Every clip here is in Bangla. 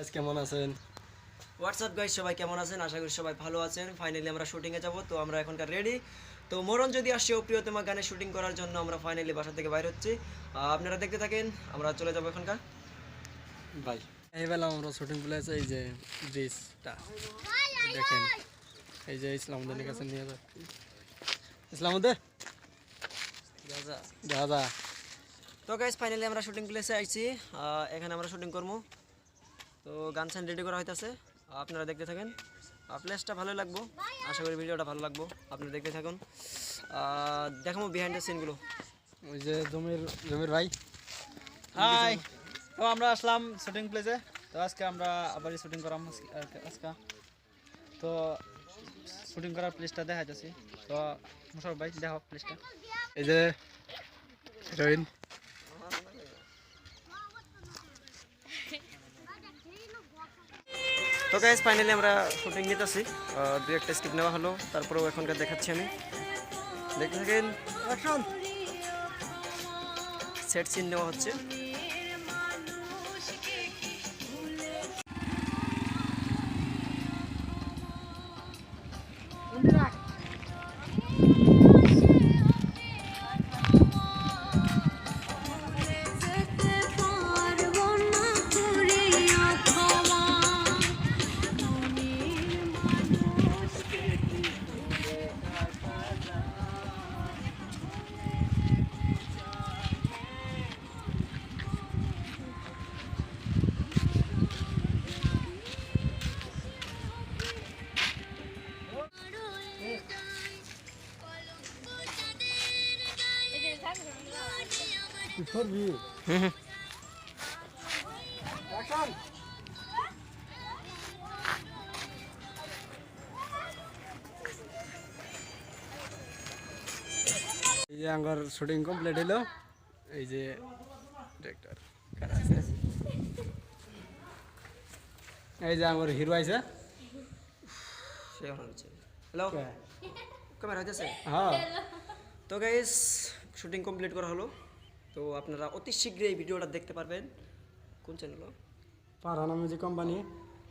আজ কেমন আছেন? হোয়াটসঅ্যাপ গাইজ সবাই কেমন আছেন? আশা করি সবাই ভালো আছেন। ফাইনালি আমরা শুটিংয়ে যাব তো আমরা এখনকার রেডি তো মরণ যদি আসছে ও প্রিয়তমা গানে শুটিং করার জন্য আমরা ফাইনালি বাসা থেকে বাইর হচ্ছি। আপনারা দেখতে থাকেন আমরা চলে যাব এখনকার। ভাই এই বেলা আমরা শুটিং প্লেস এই যে ব্রিজটা দেখেন এই যে ইসলামুদ্দিনের কাছে নিয়ে যাচ্ছি ইসলামুদ্দিন? যা তো গাইজ ফাইনালি আমরা শুটিং প্লেসে আইছি। এখানে আমরা শুটিং করব। তো গান সান রেডি করা হইতাছে। আপনারা দেখতে থাকেন। প্লেসটা ভালো লাগবো। আশা করি ভিডিওটা ভালো লাগবো। আপনারা দেখতে থাকুন। দেখাবো বিহাইন্ড দ্য সিনগুলো ওই যে জমির জমির ভাই। হাই তো আমরা আসলাম শুটিং প্লেসে তো আজকে আমরা আবার শুটিং করাম আজকে তো শুটিং করার প্লেসটা দেখা যাচ্ছে তো মুশারফ ভাই দেখো প্লেসটা এই যে হিরোইন তো গাইজ ফাইনালি আমরা শুটিং নিতেছি। দু একটা স্ক্রিপ্ট নেওয়া হলো তারপরেও এখনকার দেখাচ্ছি আমি। দেখতে থাকেন। সেট সিন নেওয়া হচ্ছে। করবি এই যে আঙ্গর শুটিং কমপ্লিট হলো। এই যে ডিরেক্টর এই যে আমার হিরো আইছে হচ্ছে। হ্যালো ক্যামেরা হইতেছে? হ্যাঁ। তো গাইজ শুটিং কমপ্লিট করা হলো। তো আপনারা অতি শীঘ্রই এই ভিডিওটা দেখতে পারবেন। কোন channel Farana music company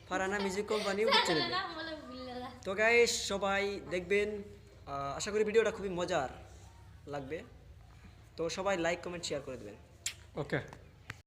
Farana music company YouTube channel তো গাইস সবাই দেখবেন। আশা করি ভিডিওটা খুবই মজার লাগবে। তো সবাই লাইক কমেন্ট শেয়ার করে দেবেন। ওকে